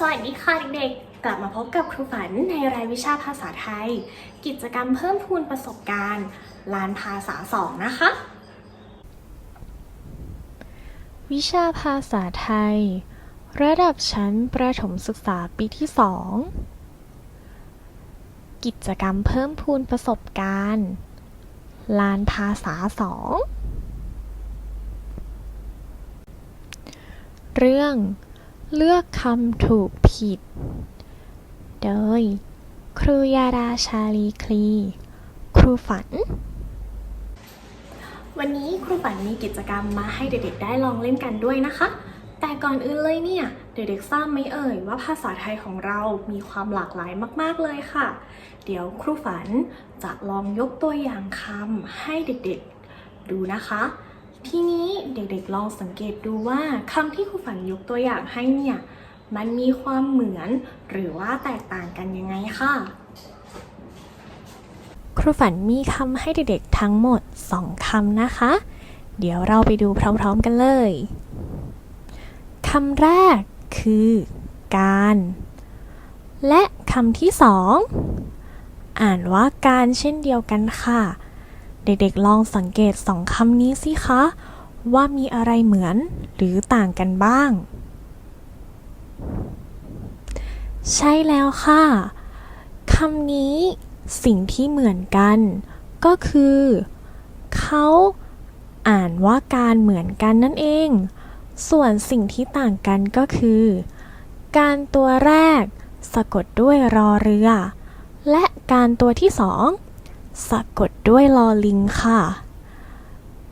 สวัสดีค่ะเด็กๆ กลับมาพบกับครูฝันในรายวิชาภาษาไทย กิจกรรมเพิ่มพูนประสบการณ์ลานภาษาสองนะคะ วิชาภาษาไทย ระดับชั้นประถมศึกษาปีที่2กิจกรรมเพิ่มพูนประสบการณ์ลานภาษาสองเรื่อง เลือกคำถูกผิด โดย ครูยาดาชาลีคลี ครูฝัน วันนี้ครูฝันมีกิจกรรมมาให้เด็กๆได้ลองเล่นกันด้วยนะคะ แต่ก่อนอื่นเลยเนี่ย เด็กๆทราบไหมเอ่ยว่าภาษาไทยของเรามีความหลากหลายมากๆเลยค่ะ เดี๋ยวครูฝันจะลองยกตัวอย่างคำให้เด็กๆ ดูนะคะ ทีนี้เด็กๆลองสังเกตดูว่าคำที่ครูฝันยกตัวอย่างให้เนี่ยมันมีความเหมือนหรือว่าแตกต่างกันยังไงค่ะ ครูฝันมีคำให้เด็กๆทั้งหมด 2คำนะคะ เดี๋ยวเราไปดูพร้อมๆกันเลยคำแรกคือ การ และคำที่สองอ่านว่าการเช่นเดียวกันค่ะ เด็กๆลองสังเกตสองคำนี้สิคะ ว่ามีอะไรเหมือนหรือต่างกันบ้าง ใช่แล้วค่ะคำนี้ สิ่งที่เหมือนกัน ก็คือ เขาอ่านว่าการเหมือนกันนั่นเอง ส่วนสิ่งที่ต่างกันก็คือ การตัวแรก สะกดด้วยรอเรือ และการตัวที่สอง สะกดด้วยลอลิงค่ะ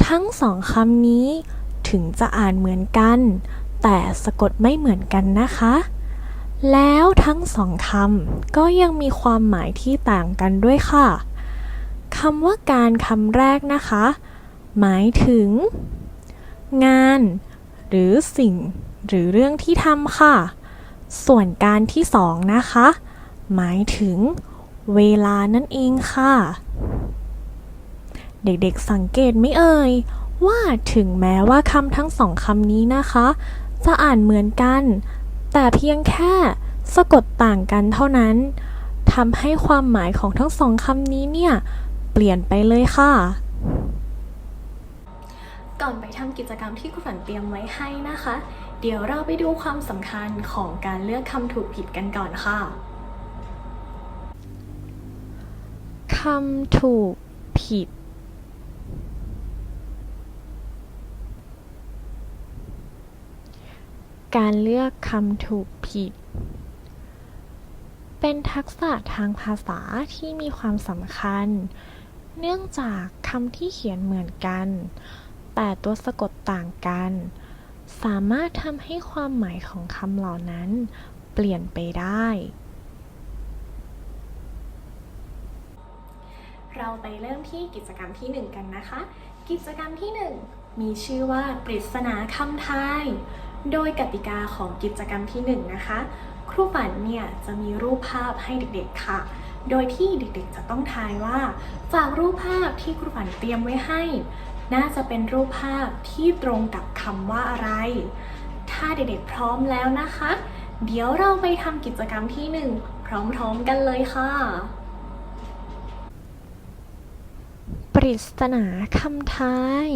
ทั้งสองคำนี้ถึงจะอ่านเหมือนกัน แต่สะกดไม่เหมือนกันนะคะ แล้วทั้งสองคำก็ยังมีความหมายที่ต่างกันด้วยค่ะคำว่าการคำแรกนะคะ หมายถึง งาน หรือสิ่ง หรือเรื่องที่ทำค่ะ ส่วนการที่สองนะคะ หมายถึง เวลานั่นเองค่ะ เด็กๆสังเกตไม่เอ่ย ว่าถึงแม้ว่าคำทั้งสองคำนี้นะคะ จะอ่านเหมือนกัน แต่เพียงแค่สะกดต่างกันเท่านั้นทำให้ความหมายของทั้งสองคำนี้เนี่ย เปลี่ยนไปเลยค่ะ ก่อนไปทำกิจกรรมที่ครูฝันเตรียมไว้ให้นะคะ เดี๋ยวเราไปดูความสำคัญของการเลือกคำถูกผิดกันก่อนค่ะ คำถูกผิดการเลือกคำถูกผิด เป็นทักษะทางภาษาที่มีความสำคัญ เนื่องจากคำที่เขียนเหมือนกัน แต่ตัวสะกดต่างกัน สามารถทำให้ความหมายของคำเหล่านั้นเปลี่ยนไปได้ เรา ไปเริ่มที่กิจกรรมที่ 1 กันนะคะ กิจกรรมที่ 1 มีชื่อว่าปริศนาคำทาย โดยกติกาของกิจกรรมที่ 1 นะคะ ครูฝันเนี่ยจะมีรูปภาพให้เด็กๆค่ะ โดยที่เด็กๆจะต้องทายว่า จากรูปภาพที่ครูฝันเตรียมไว้ให้ น่าจะเป็นรูปภาพที่ตรงกับคำว่าอะไร ถ้าเด็กๆพร้อมแล้วนะคะ เดี๋ยวเราไปทำกิจกรรมที่ 1 พร้อมๆกันเลยค่ะ ป ริศนาคำทาย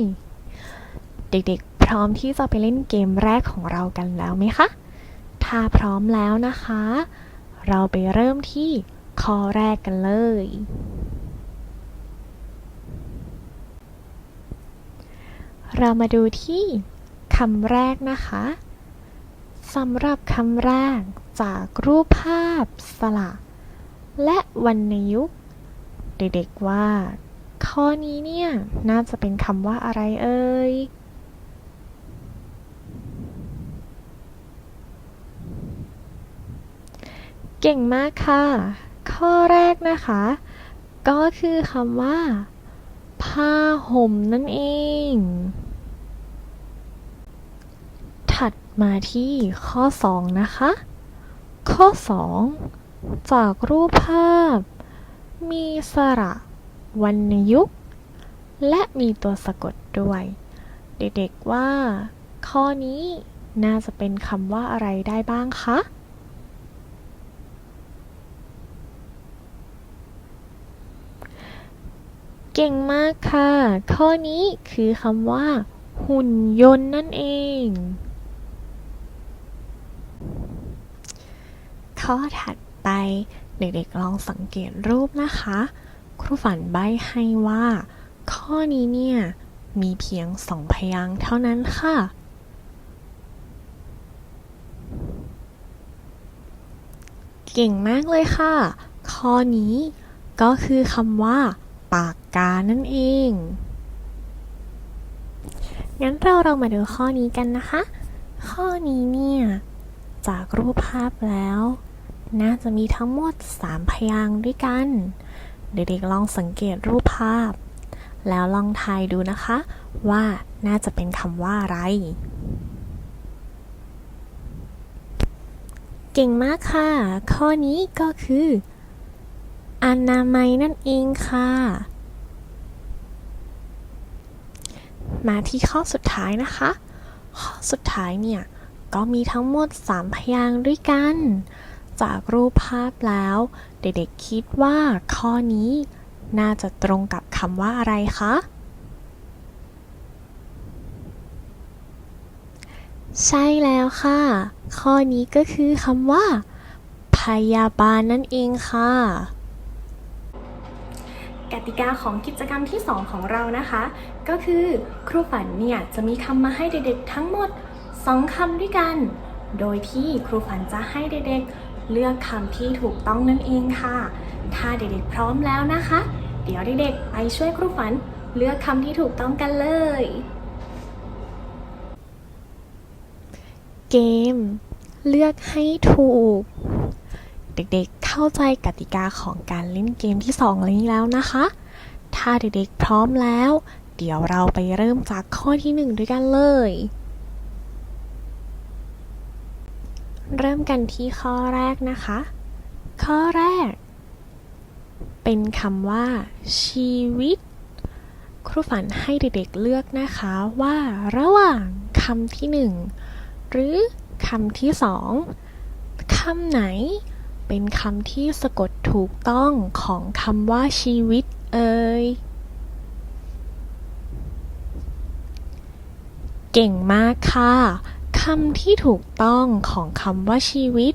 เด็กๆ พร้อมที่จะไปเล่นเกมแรกของเรากันแล้วไหมคะ ถ้าพร้อมแล้วนะคะ เราไปเริ่มที่ข้อแรกกันเลย เรามาดูที่คำแรกนะคะสำหรับคำแรกจากรูปภาพสละ และวรรณยุกต์เด็กๆว่า ข้อนี้เนี่ย น่าจะเป็นคำว่าอะไรเอ่ย เก่งมากค่ะ ข้อแรกนะคะ ก็คือคำว่า ผ้าห่มนั่นเอง ถัดมาที่ข้อ 2 นะคะ ข้อ 2 จากรูปภาพ มีสระ วรรณยุกต์ และมีตัวสะกดด้วย เด็กๆว่า ข้อนี้น่าจะเป็นคำว่าอะไรได้บ้างคะ เก่งมากค่ะ ข้อนี้คือคำว่า หุ่นยนต์นั่นเอง ข้อถัดไปเด็กๆลองสังเกตรูปนะคะ ครูฝันใบ้ให้ว่า ข้อนี้เนี่ย มีเพียงสองพยางค์เท่านั้นค่ะ เก่งมากเลยค่ะ ข้อนี้ก็คือคำว่า ปากกานั่นเอง งั้นเราเรามาดูข้อนี้กันนะคะ ข้อนี้เนี่ย จากรูปภาพแล้ว น่าจะมีทั้งหมด 3 พยางค์ด้วยกัน เด็กๆลองสังเกตรูปภาพ แล้วลองทายดูนะคะ ว่าน่าจะเป็นคำว่าอะไร เก่งมากค่ะ ข้อนี้ก็คืออนามัยนั่นเองค่ะ มาที่ข้อสุดท้ายนะคะ ข้อสุดท้ายเนี่ย ก็มีทั้งหมด 3 พยางค์ด้วยกัน จากรูปภาพแล้ว เด็กๆคิดว่าข้อนี้น่าจะตรงกับคำว่าอะไรคะ ใช่แล้วค่ะ ข้อนี้ก็คือคำว่า พยาบาลนั่นเองค่ะกติกาของกิจกรรมที่ 2 ของเรานะคะ ก็คือครูฝันเนี่ยจะมีคำมาให้เด็กๆทั้งหมด 2คำด้วยกัน โดยที่ครูฝันจะให้เด็กๆ เลือกคำที่ถูกต้องนั่นเองค่ะ ถ้าเด็กๆพร้อมแล้วนะคะ เดี๋ยวเด็กๆไปช่วยครูฝัน เลือกคำที่ถูกต้องกันเลย เกม เลือกให้ถูก เด็กๆเข้าใจกติกาของการเล่นเกมที่2นี้แล้วนะคะ ถ้าเด็กๆพร้อมแล้ว เดี๋ยวเราไปเริ่มจากข้อที่ 1 ด้วยกันเลย เริ่มกันที่ข้อแรกนะคะ ข้อแรก เป็นคำว่า ชีวิต ครูฝันให้เด็กๆเลือกนะคะว่าระหว่างคำที่หนึ่งหรือคำที่สองคำไหนเป็นคำที่สะกดถูกต้องของคำว่าชีวิตเอ่ย เก่งมากค่ะำที่ถูกต้องของคำว่าชีวิต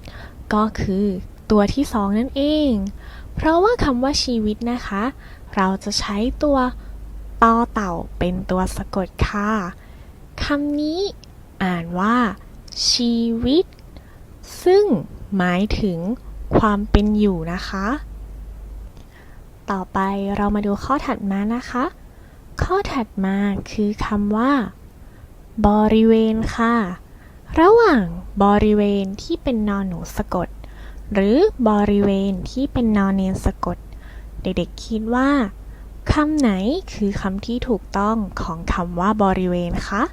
ก็คือตัวที่สองนั่นเอง เพราะว่าคำว่าชีวิตนะคะ เราจะใช้ตัวต่อเต่าเป็นตัวสะกดค่ะคำนี้อ่านว่า ชีวิต ซึ่งหมายถึงความเป็นอยู่นะคะ ต่อไปเรามาดูข้อถัดมานะคะ ข้อถัดมาคือคำว่า บริเวณค่ะ ระหว่างบริเวณที่เป็นนอนหนูสะกด หรือบริเวณที่เป็นนอนเนนสะกด เด็กๆคิดว่าคำไหนคือคำที่ถูกต้องของคำว่าบริเวณคะ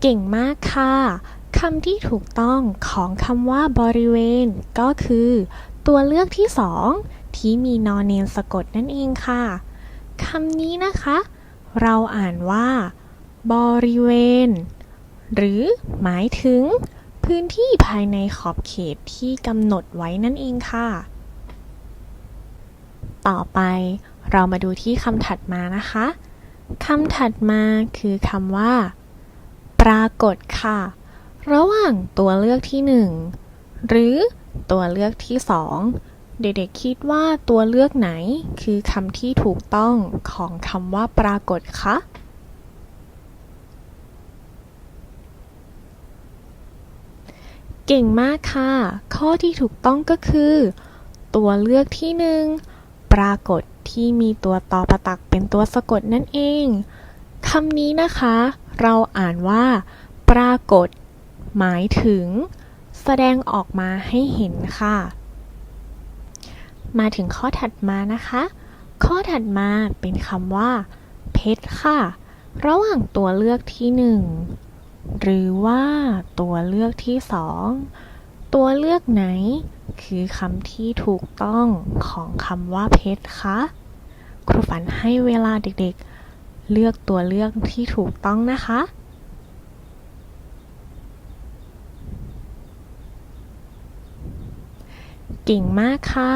เก่งมากค่ะคำที่ถูกต้องของคำว่าบริเวณ ก็คือ ตัวเลือกที่สองที่มีนอนเนนสะกดนั่นเองค่ะ คำนี้นะคะ เราอ่านว่า บริเวณ หรือหมายถึง พื้นที่ภายในขอบเขตที่กำหนดไว้นั่นเองค่ะ ต่อไปเรามาดูที่คำถัดมานะคะคำถัดมาคือคำว่า ปรากฏค่ะ ระหว่างตัวเลือกที่หนึ่งหรือตัวเลือกที่สอง เด็กๆคิดว่าตัวเลือกไหนคือคำที่ถูกต้องของคำว่าปรากฏคะ เก่งมากค่ะ ข้อที่ถูกต้องก็คือ ตัวเลือกที่หนึ่งปรากฏที่มีตัวต่อประตักเป็นตัวสะกดนั่นเอง คำนี้นะคะ เราอ่านว่า ปรากฏ หมายถึง แสดงออกมาให้เห็นค่ะ มาถึงข้อถัดมานะคะ ข้อถัดมาเป็นคำว่า เพชรค่ะ ระหว่างตัวเลือกที่หนึ่งหรือว่าตัวเลือกที่สองตัวเลือกไหน คือคำที่ถูกต้องของคำว่าเพชรคะครูฝันให้เวลาเด็กๆ เลือกตัวเลือกที่ถูกต้องนะคะเก่งมากค่ะ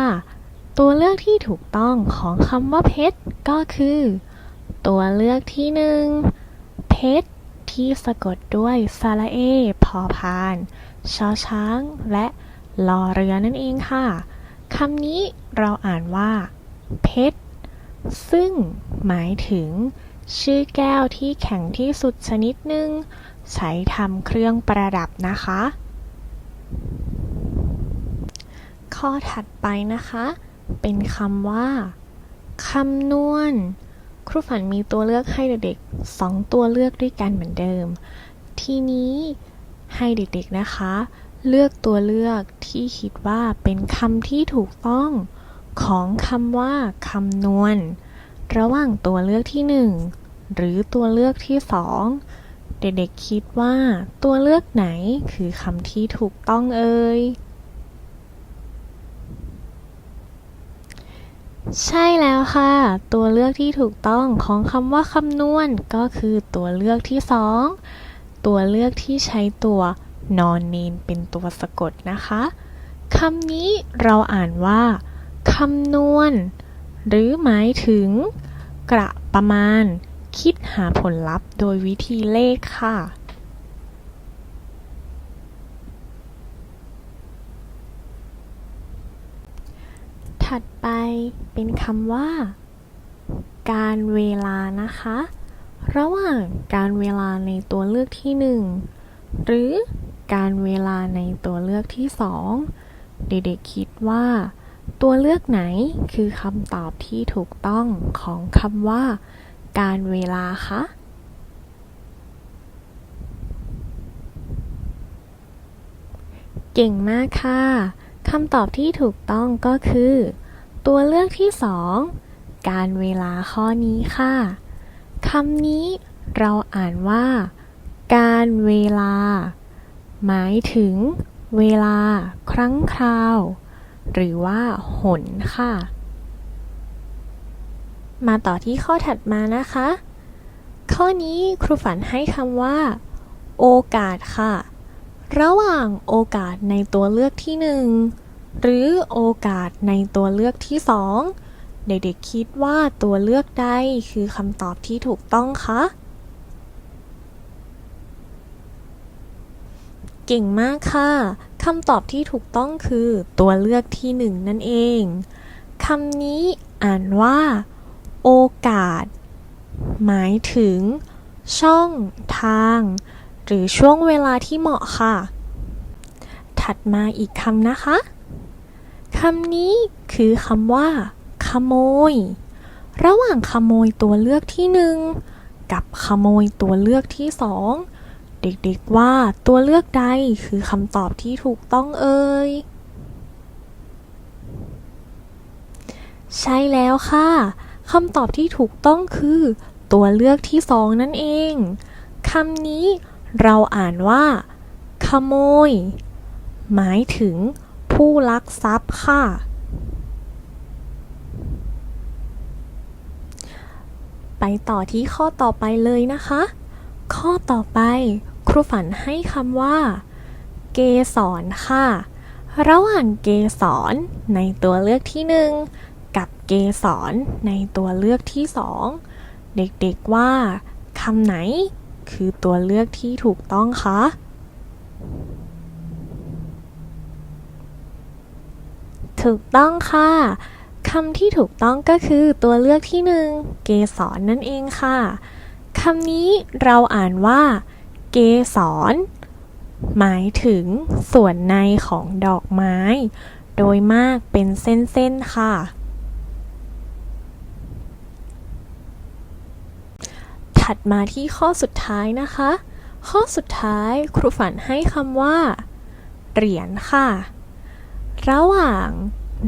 ตัวเลือกที่ถูกต้องของคำว่าเพชรก็คือ ตัวเลือกที่หนึ่งเพชรที่สะกดด้วยสระเอ พอพานชอช้าง และลอเรือนั่นเองค่ะคำนี้เราอ่านว่า เพชร ซึ่งหมายถึง ชื่อแก้วที่แข็งที่สุดชนิดหนึ่งใช้ทำเครื่องประดับนะคะ ข้อถัดไปนะคะ เป็นคำว่าคำนวณ ครูฝันมีตัวเลือกให้เด็กๆสองตัวเลือกด้วยกันเหมือนเดิม ทีนี้ให้เด็กๆนะคะ เลือกตัวเลือกที่คิดว่าเป็นคำที่ถูกต้องของคำว่าคำนวณ ระหว่างตัวเลือกที่หนึ่งหรือตัวเลือกที่สองเด็กๆคิดว่าตัวเลือกไหนคือคำที่ถูกต้องเอ่ย ใช่แล้วค่ะ ตัวเลือกที่ถูกต้องของคำว่าคำนวณก็คือตัวเลือกที่สองตัวเลือกที่ใช้ตัวนอนเนนเป็นตัวสะกดนะคะคำนี้เราอ่านว่าคำนวณ หรือหมายถึง กระประมาณ คิดหาผลลัพธ์โดยวิธีเลขค่ะ ถัดไปเป็นคำว่า การเวลานะคะ ระหว่างการเวลาในตัวเลือกที่หนึ่งหรือการเวลาในตัวเลือกที่สองเด็กๆคิดว่า ตัวเลือกไหนคือคำตอบที่ถูกต้องของคำว่า การเวลาคะเก่งมากค่ะ คำตอบที่ถูกต้องก็คือ ตัวเลือกที่สองการเวลาข้อนี้ค่ะคำนี้เราอ่านว่า การเวลา หมายถึง เวลา ครั้งคราว หรือว่าหนค่ะ มาต่อที่ข้อถัดมานะคะ ข้อนี้ครูฝันให้คำว่า โอกาสค่ะ ระหว่างโอกาสในตัวเลือกที่หนึ่งหรือโอกาสในตัวเลือกที่สองเด็กๆคิดว่าตัวเลือกใดคือคำตอบที่ถูกต้องคะ เก่งมากค่ะคำตอบที่ถูกต้องคือตัวเลือกที่หนึ่งนั่นเองคำนี้อ่านว่า โอกาส หมายถึง ช่องทาง หรือช่วงเวลาที่เหมาะค่ะ ถัดมาอีกคำนะคะคำนี้คือคำว่า ขโมย ระหว่างขโมยตัวเลือกที่หนึ่งกับขโมยตัวเลือกที่สองเด็กๆว่าตัวเลือกใดคือคำตอบที่ถูกต้องเอ่ยใช่แล้วค่ะคำตอบที่ถูกต้องคือ ตัวเลือกที่สองนั่นเองคำนี้ เราอ่านว่า ขโมย หมายถึงผู้ลักทรัพย์ค่ะ ไปต่อที่ข้อต่อไปเลยนะคะ ข้อต่อไป ครูฝันให้คำว่า เกสรค่ะ ระหว่างเกสรในตัวเลือกที่หนึ่งกับเกสรในตัวเลือกที่สองเด็กๆว่าคำไหน คือตัวเลือกที่ถูกต้องคะถูกต้องค่ะคำที่ถูกต้องก็คือตัวเลือกที่หนึ่งเกสรนนั่นเองค่ะคำนี้เราอ่านว่า เกสรหมายถึงส่วนในของดอกไม้ โดยมากเป็นเส้นๆค่ะ ถัดมาที่ข้อสุดท้ายนะคะ ข้อสุดท้ายครูฝันให้คำว่า เหรียญค่ะ ระหว่าง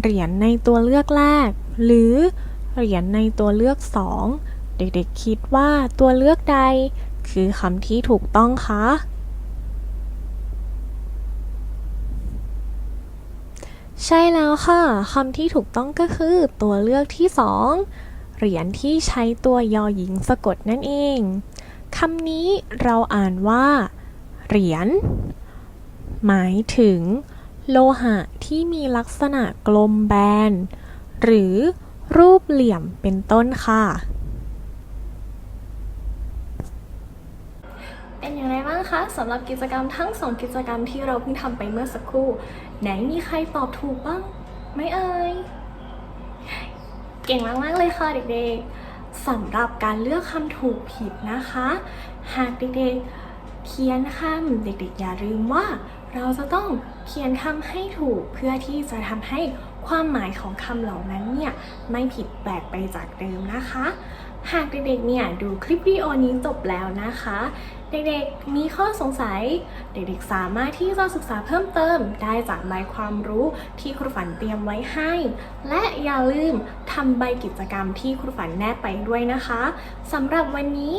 เหรียญในตัวเลือกแรก หรือเหรียญในตัวเลือกสองเด็กๆคิดว่าตัวเลือกใด คือคำที่ถูกต้องคะใช่แล้วค่ะคำที่ถูกต้องก็คือตัวเลือกที่สอง เหรียญที่ใช้ตัวยอหญิงสะกดนั่นเอง คำนี้เราอ่านว่า เหรียญ หมายถึง โลหะที่มีลักษณะกลมแบน หรือรูปเหลี่ยมเป็นต้นค่ะ เป็นอย่างไรบ้างคะสำหรับกิจกรรมทั้งสองกิจกรรมที่เราเพิ่งทำไปเมื่อสักครู่ ไหนมีใครตอบถูกบ้าง ไม่เอ่ย เก่งมากๆเลยค่ะเด็กๆสำหรับการเลือกคำถูกผิดนะคะ หากเด็กๆเขียนคำเด็กๆ อย่าลืมว่า เราจะต้องเขียนคำให้ถูกเพื่อที่จะทำให้ความหมายของคำเหล่านั้นเนี่ยไม่ผิดแปลกไปจากเดิมนะคะ หากเด็กๆเนี่ยดูคลิปวิดีโอนี้จบแล้วนะคะ เด็กๆ มีข้อสงสัย เด็กๆ สามารถที่จะศึกษาเพิ่มเติม ได้จากใบความรู้ที่ครูฝันเตรียมไว้ให้ และอย่าลืมทำใบกิจกรรมที่ครูฝันแนบไปด้วยนะคะสำหรับวันนี้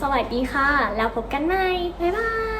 สวัสดีค่ะ แล้วพบกันใหม่ บ๊ายบาย